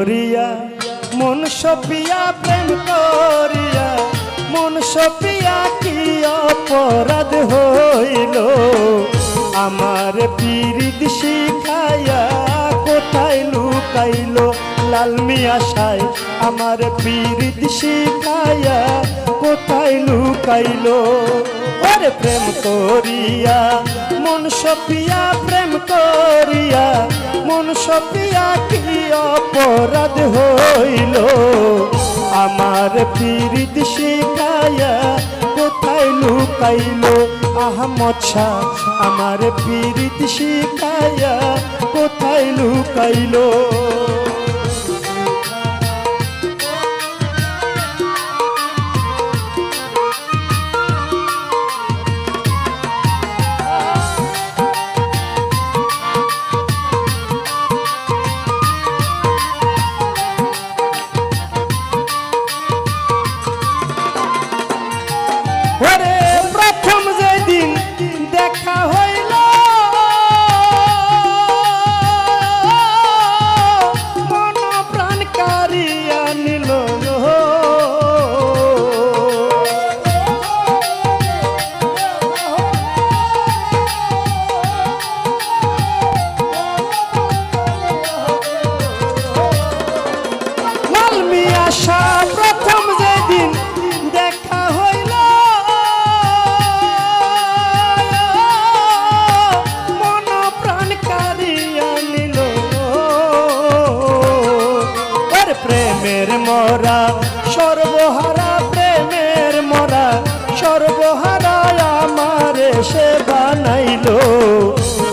করিয়া মন সপিয়া প্রেম করিয়া মন সপিয়া কি অপরাধ হইল? আমার পীরিত শিখাইয়া কোথায় লুকাইল লাল মিয়াশায় আমার পীরিত শিখাইয়া কোথায় লুকাইল? ওরে প্রেম করিয়া, মন সপিয়া প্রেম করিয়া, মন সপিয়া কি অপরাধ হইল? আমার পীরিত শিখাইয়া কোথায় লুকাইল? আহমদ শাহ আমার পীড়িত শিখাইয়া কোথায় লুকাইল?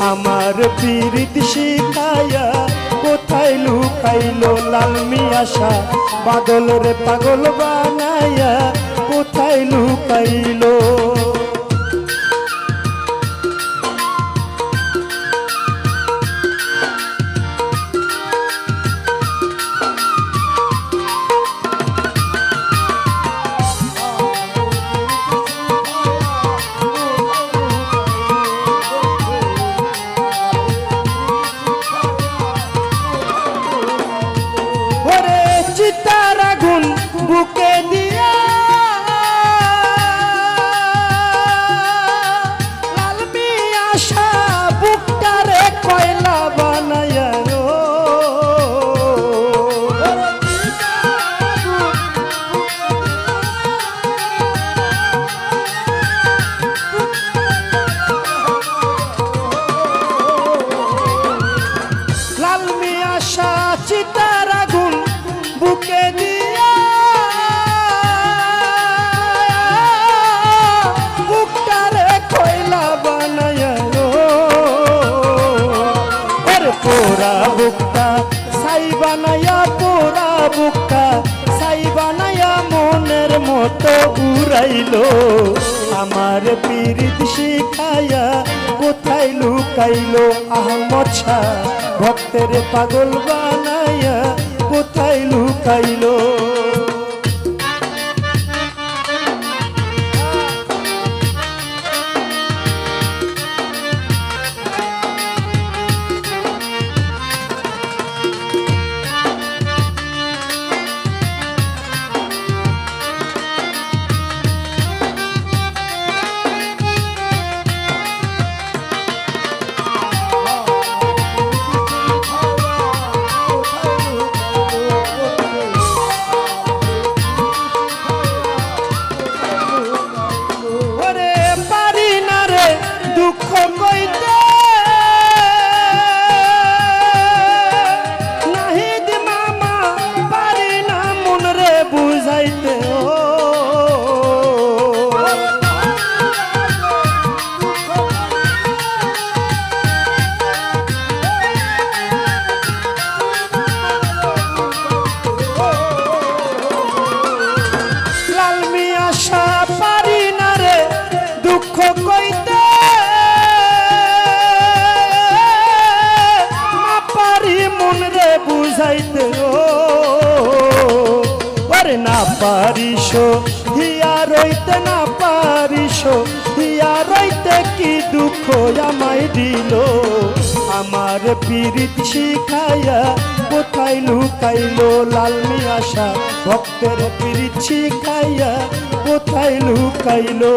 আমার পীড়িত শিখাইয়া কোথায় লুকাইল লাল মিয়াশা? বাদল রে পাগল বানাইয়া কোথায় লুকাইলো? বুকটা, সাই বানায়া পোড়া বুকটা, সাই বানায়া মনের মতো উড়াইলো। আমার পীড়িত শিখায়া কোথায় লুকাইলো আহমদ শাহ? ভক্তের পাগল বানায়া কোথায় লুকাইলো? না পারিস, হিয়া রইতে না পারিস, হিয়া রইতে কি দুঃখ আমায় দিল? আমার পীড়িত শিখাইয়া কোথায় লুকাইল লালমি আশা ভক্তের পীড়িত শিখাইয়া কোথায় লুকাইলো?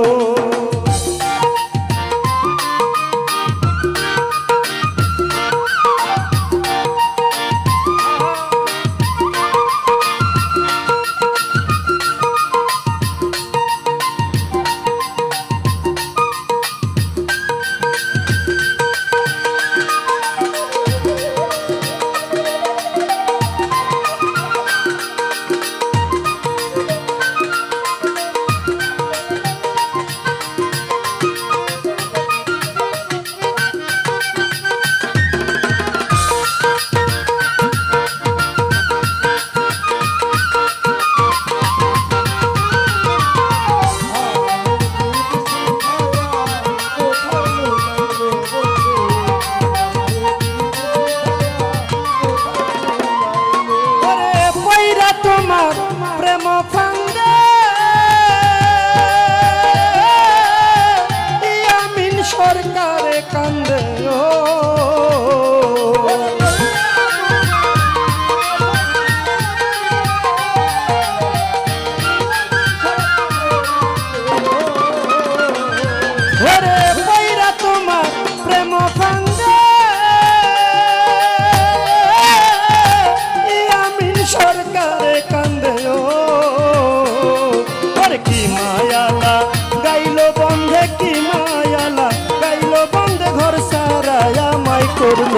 করল।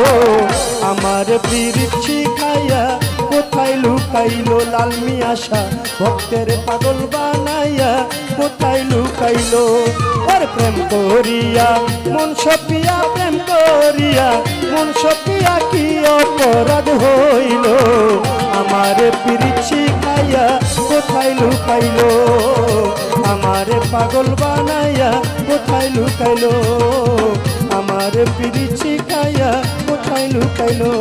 আমার পিরিছি খাইয়া কোথায় লুকাইলো লালমি আশা ভক্তের পাগল বানাইয়া কোথায় লুকাইলো? ওর প্রেম করিয়া, মন সপিয়া, প্রেম করিয়া, মন সপিয়া কি অপরাধ হইল? আমার পিরিছি খাইয়া কোথায় লুকাইলো? আমার পাগল বানাইয়া কোথায় লুকাইলো? আমার পিরিচি কায়া কোথায় লুকাইলো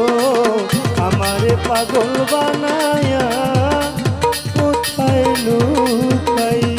আমার পাগল বানায়া কোথায় লুকাই